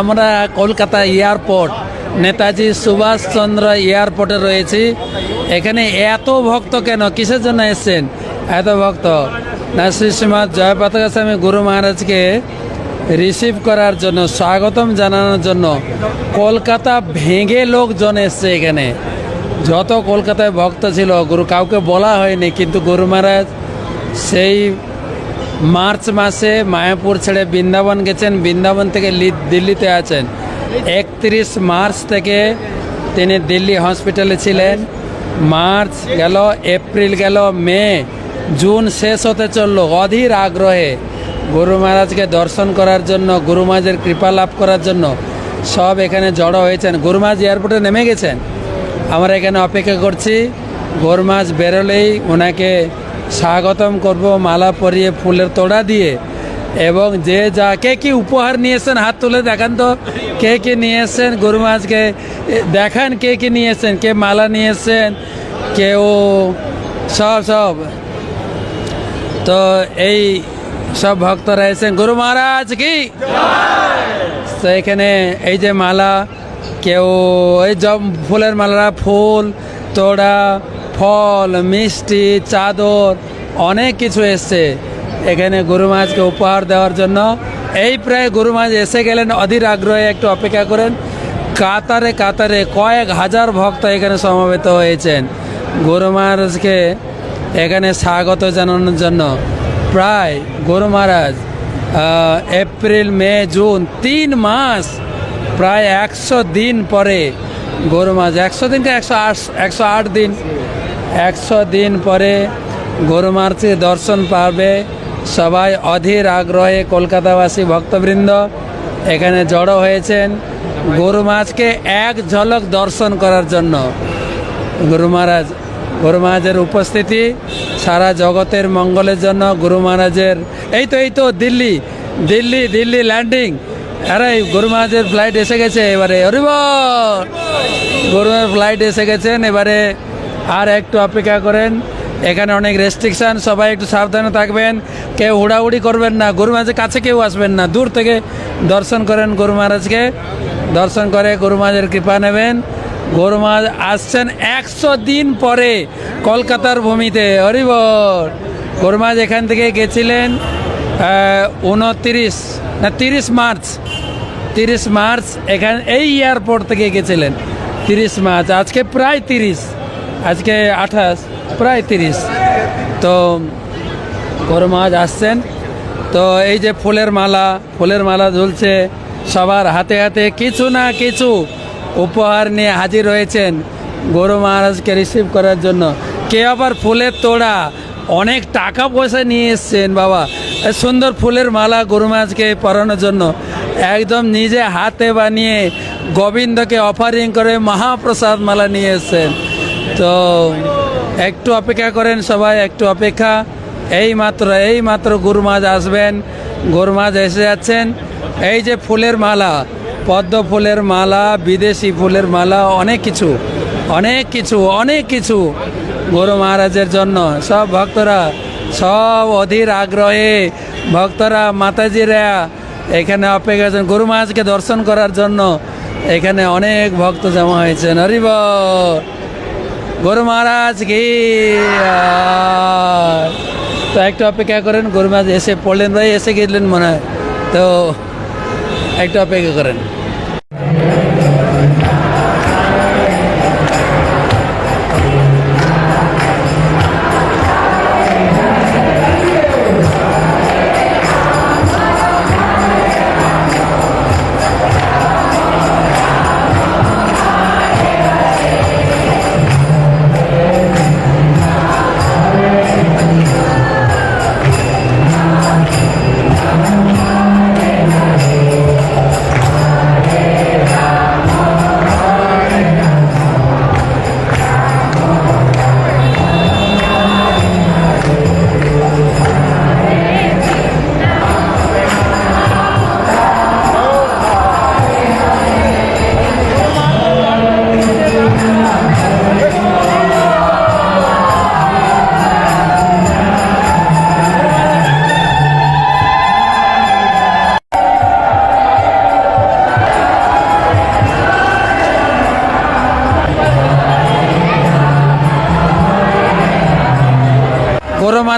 আমরা কলকাতা এয়ারপোর্ট, নেতাজি সুভাষচন্দ্র এয়ারপোর্টে রয়েছি। এখানে এত ভক্ত কেন? কিসের জন্য এসছেন? এত ভক্ত। না শ্রীশ্রীমাদ জয় পতাকা স্বামী গুরু মহারাজকে রিসিভ করার জন্য, স্বাগতম জানানোর জন্য কলকাতা ভেঙে লোকজন এসছে এখানে। যত কলকাতায় ভক্ত ছিল, গুরু কাউকে বলা হয়নি, কিন্তু গুরু মহারাজ সেই মার্চ মাসে মায়াপুর ছেড়ে বৃন্দাবন গেছেন। বৃন্দাবন থেকে দিল্লিতে আছেন। একত্রিশ মার্চ থেকে তিনি দিল্লি হসপিটালে ছিলেন। মার্চ গেল, এপ্রিল গেল, মে, জুন শেষ হতে চলল অধীর আগ্রহে। গুরু মহারাজকে দর্শন করার জন্য, গুরু মহারাজের কৃপা লাভ করার জন্য সব এখানে জড়ো হয়েছেন। গুরু মহারাজ এয়ারপোর্টে নেমে গেছেন। আমরা এখানে অপেক্ষা করছি। গোর মাছ বেরোলেই ওনাকে স্বাগতম করব, মালা পরিয়ে ফুলের তোড়া দিয়ে। এবং যে যা, কে কি উপহার নিয়েছেন? হাত তুলে দেখান তো। কে কি নিয়ে এসছেন গরু মাছকে দেখান কে কি নিয়ে এসছেন কে মালা নিয়েছেন? কেউ সব সব। তো এই সব ভক্তরা এসেছেন। গুরু মহারাজ কি? তো এখানে এই যে মালা, কেউ এই জব ফুলের মালা ফুল, তোড়া ফল, মিষ্টি, চাদর, অনেক কিছু এসছে। এখানে গরু মাছকে উপহার দেওয়ার জন্য। এই প্রায় গরু মাছ এসে গেলেন অধীর আগ্রহে একটু অপেক্ষা করেন। কাতারে কাতারে কয়েক হাজার ভক্ত এখানে সমবেত হয়েছেন। গরু মহারাজকে এখানে স্বাগত জানানোর জন্য। প্রায় গরু মহারাজ এপ্রিল, মে, জুন, তিন মাস, প্রায় একশো দিন পরে গরু মাছ, একশো দিনকে একশো আট একশো আট দিন? একশো দিন পরে গরু মার্চে দর্শন পাবে সবাই অধীর আগ্রহে কলকাতাবাসী ভক্তবৃন্দ। এখানে জড়ো হয়েছেন গরু মাছকে এক ঝলক দর্শন করার জন্য। গুরু মহারাজ গুরু মহারাজের উপস্থিতি সারা জগতের মঙ্গলের জন্য গুরু মহারাজের এই তো এই তো, দিল্লি দিল্লি দিল্লি ল্যান্ডিং আরে গুরু মহারাজের ফ্লাইট এসে গেছে, এবারে অরিব গুরু ফ্লাইট এসে গেছেন, এবারে আর একটু অপেক্ষা করেন। এখানে অনেক রেস্ট্রিকশন সবাই একটু সাবধানে থাকবেন। কেউ হুড়াহুড়ি করবেন না। গুরু মহারাজের কাছে কেউ আসবেন না। দূর থেকে দর্শন করেন গুরু মহারাজকে। দর্শন করে গুরু মহারাজের কৃপা নেবেন। গরু মাছ আসছেন একশো দিন পরে কলকাতার ভূমিতে। হরিবর গরু মাছ এখান থেকে গেছিলেন উনতিরিশ, না, তিরিশ মার্চ। তিরিশ মার্চ এখান, এই এয়ারপোর্ট থেকে গেছিলেন। তিরিশ মার্চ, আজকে প্রায় তিরিশ। আজকে আঠাশ, প্রায় তিরিশ। তো গরু মাছ আসছেন। তো এই যে ফুলের মালা ফুলের মালা ঝুলছে সবার হাতে হাতে। কিছু না কিছু উপহার নিয়ে হাজির হয়েছেন গরু মহারাজকে রিসিভ করার জন্য। কে আবার ফুলের তোড়া? অনেক টাকা পয়সা নিয়ে এসছেন বাবা। সুন্দর ফুলের মালা গরু মহারাজকে পরানোর জন্য। একদম নিজে হাতে বানিয়ে গোবিন্দকে অফারিং করে মহাপ্রসাদ মালা নিয়ে এসছেন। তো একটু অপেক্ষা করেন সবাই, একটু অপেক্ষা। এই মাত্র এই মাত্র গুরু মাছ আসবেন। গুরু মাছ এসে যাচ্ছেন। এই যে ফুলের মালা, পদ্ম ফুলের মালা, বিদেশি ফুলের মালা, অনেক কিছু অনেক কিছু অনেক কিছু গুরু মহারাজের জন্য। সব ভক্তরা, সব অধীর আগ্রহে ভক্তরা, মাতাজিরা এখানে অপেক্ষা আছেন গুরু মহারাজকে দর্শন করার জন্য এখানে অনেক ভক্ত জমা হয়েছেন। হরিব গরু মহারাজ কি? তো একটু অপেক্ষা করেন, গরু মহারাজ এসে পড়লেন ভাই, এসে গেলেন মনে হয়। তো একটু অপেক্ষা করেন।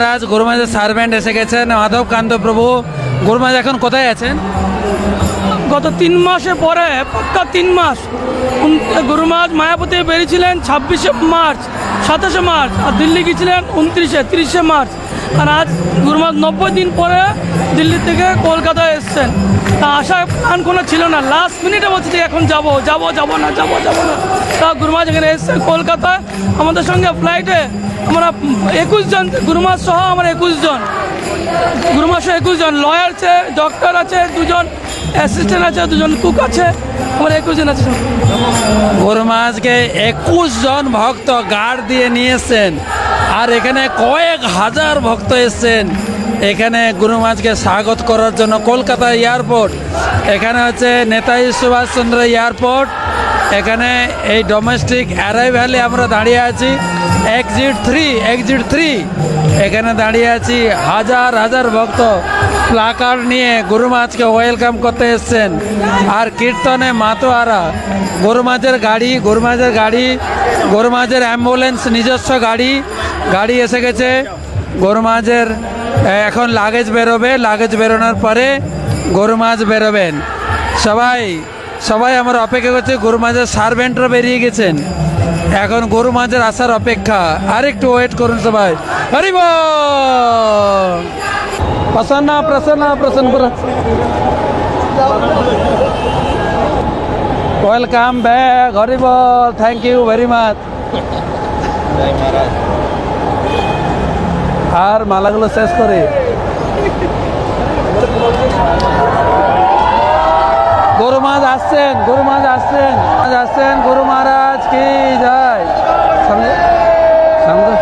মহারাজ গুরু মহারাজের সার্ভেন্ট এসে গেছেন। মাধব কান্ত প্রভু গুরু মহারাজ এখন কোথায় আছেন? গত তিন মাসে পরে, পাক্কা তিন মাস গুরুমাজ মায়াপতি বেরিয়েছিলেন ছাব্বিশে মার্চ, সাতাশে মার্চ, আর দিল্লি গিয়েছিলেন উনত্রিশে, তিরিশে মার্চ। আর আজ গুরুমাজ নব্বই দিন পরে দিল্লি থেকে কলকাতায় এসছেন। তা আশা প্ল্যান কোনো ছিল না। লাস্ট মিনিটে বলছে যে এখন যাব যাব যাব না, যাব যাব না। তা গুরুমাজ এখানে এসছে কলকাতায়, আমাদের সঙ্গে ফ্লাইটে আমরা একুশ জন গুরুমাজ সহ আমরা একুশ জন। গুরুমাসে একুশ জন। লয়ার আছে ডক্টর আছে, দুজন অ্যাসিস্ট্যান্ট আছে, দুজন কুক আছে। আমার একুশ জন আছে সব। গুরু মহারাজকে একুশ জন ভক্ত গার্ড দিয়ে নিয়ে এসছেন। আর এখানে কয়েক হাজার ভক্ত এসছেন। এখানে গুরু মহারাজকে স্বাগত করার জন্য কলকাতা এয়ারপোর্ট। এখানে হচ্ছে নেতাজি সুভাষচন্দ্র এয়ারপোর্ট। এখানে এই ডোমেস্টিক অ্যারাইভ্যালে আমরা দাঁড়িয়ে আছি। এক্সিট থ্রি এক্সিট থ্রি এখানে দাঁড়িয়ে আছি হাজার হাজার ভক্ত। প্লাকার্ড নিয়ে গুরু মহারাজকে ওয়েলকাম করতে এসছেন। আর কীর্তনে মাতোয়ারা। গরু মাঝের গাড়ি, গরু মাঝের গাড়ি, গরু মাঝের অ্যাম্বুলেন্স নিজস্ব গাড়ি। গাড়ি এসে গেছে। গরু মাঝের এখন লাগেজ বেরোবে। লাগেজ বেরোনোর পরে গরু মাছ বেরোবেন। সবাই সবাই আমার অপেক্ষা করছে গরু মাঝের সার্ভেন্টরা বেরিয়ে গেছেন। এখন গরু মাঝের আসার অপেক্ষা। আর একটু ওয়েট করুন সবাই। হরিব প্রসন্ন প্রসন্ন প্রসন্ন ওয়েলকাম ব্যাক হরিব থ্যাংক ইউ ভেরি মাচ আর মালাগুলো শেষ করে। গরু মাছ আসছেন গরু মাছ আসছেন মাছ আসছেন গরু মহারাজ কি যায় সামনে সামনে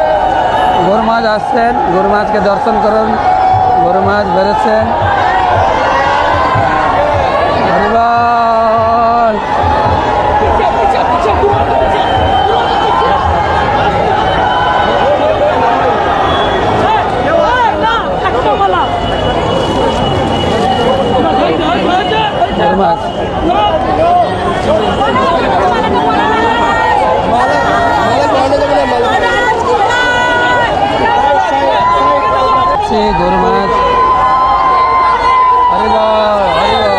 গরু মাছ আসছেন গরু মাছকে দর্শন করুন গরু মাছ বেরোচ্ছেন হরিবল গরু মাছ সে গরু মাছ হরিবল হরিবল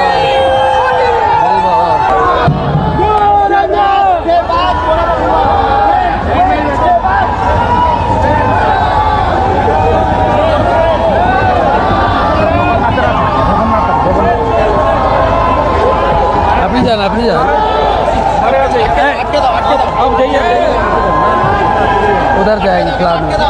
হরিবল আপনি যান আপনি যান उधर जाएंगे क्लास में দিয়েছেন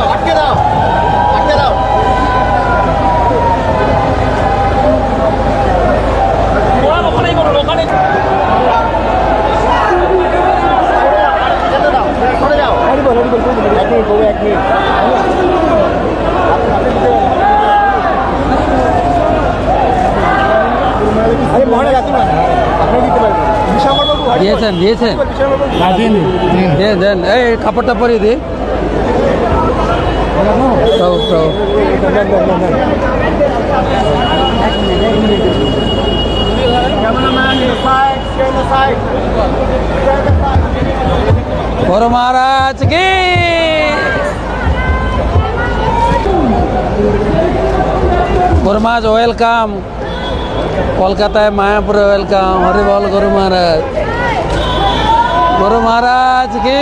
দিয়েছেন দিয়ে দেন এই কাপড়টা পরিয়ে দি প্রভু প্রভু বড় মহারাজ কি গুরু মহারাজ ওয়েলকাম কলকাতায় মায়াপুরে ওয়েলকাম হরিবল গুরু মহারাজ। গুরু মহারাজ কি?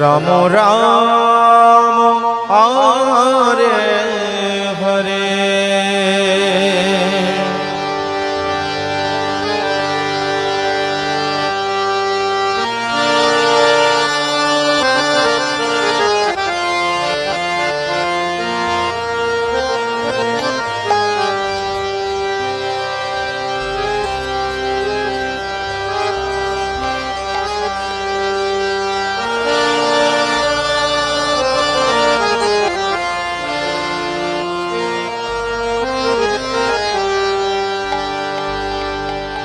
রাম রাম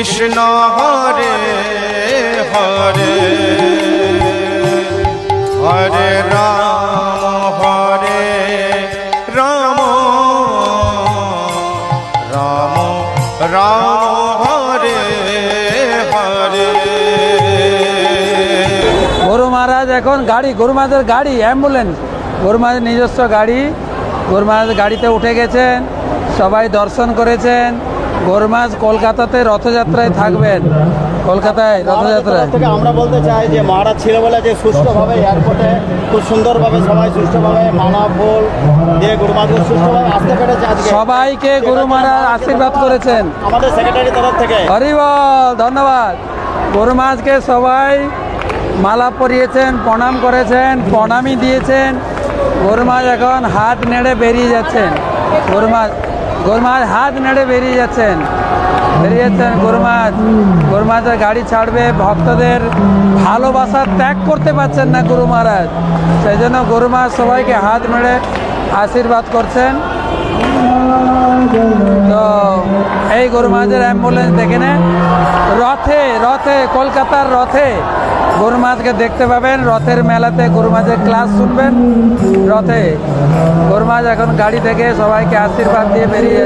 কৃষ্ণ হরে হরে হরে রাম হরে রাম রাম রাম, হরে হরে। গরু মহারাজ, এখন গাড়ি, গরু মহারাজের গাড়ি অ্যাম্বুলেন্স গরু মহারাজের নিজস্ব গাড়ি। গরু মহারাজ গাড়িতে উঠে গেছেন, সবাই দর্শন করেছেন। গরু মহারাজ কলকাতাতে রথযাত্রায় থাকবেন। কলকাতায় রথযাত্রায়। থেকে আমরা বলতে চাই যে মহারাজ ছিল বলে যে সুষ্ঠুভাবে এয়ারপোর্টে খুব সুন্দরভাবে সবাই সুষ্ঠুভাবে মালা ফুল দিয়ে গুরুমাদকে সুষ্ঠুভাবে আসতে পেরেছে আজকে। সবাইকে গরু মহারাজ আশীর্বাদ করেছেন। আমাদের সেক্রেটারি তরফ থেকে। হরিবল ধন্যবাদ। গরু মাছকে সবাই মালা পরিয়েছেন প্রণাম করেছেন প্রণামই দিয়েছেন। গরু মাছ এখন হাত নেড়ে বেরিয়ে যাচ্ছেন। গরু মাছ গরু মাছ হাত নেড়ে বেরিয়ে যাচ্ছেন। বেরিয়ে যাচ্ছেন গরু মাছ গরু গাড়ি ছাড়বে, ভক্তদের ভালোবাসা ত্যাগ করতে পারছেন না গরু মহারাজ। সেই জন্য গরু মাছ সবাইকে হাত নেড়ে আশীর্বাদ করছেন। তো এই গরু মাঝের অ্যাম্বুলেন্স দেখে নে। রথে রথে, কলকাতার রথে। গরু মাছকে দেখতে পাবেন, রথের মেলাতে গরু মাছের ক্লাস শুনবেন। রথে গরু মাছ এখন গাড়ি থেকে সবাইকে আশীর্বাদ দিয়ে বেরিয়ে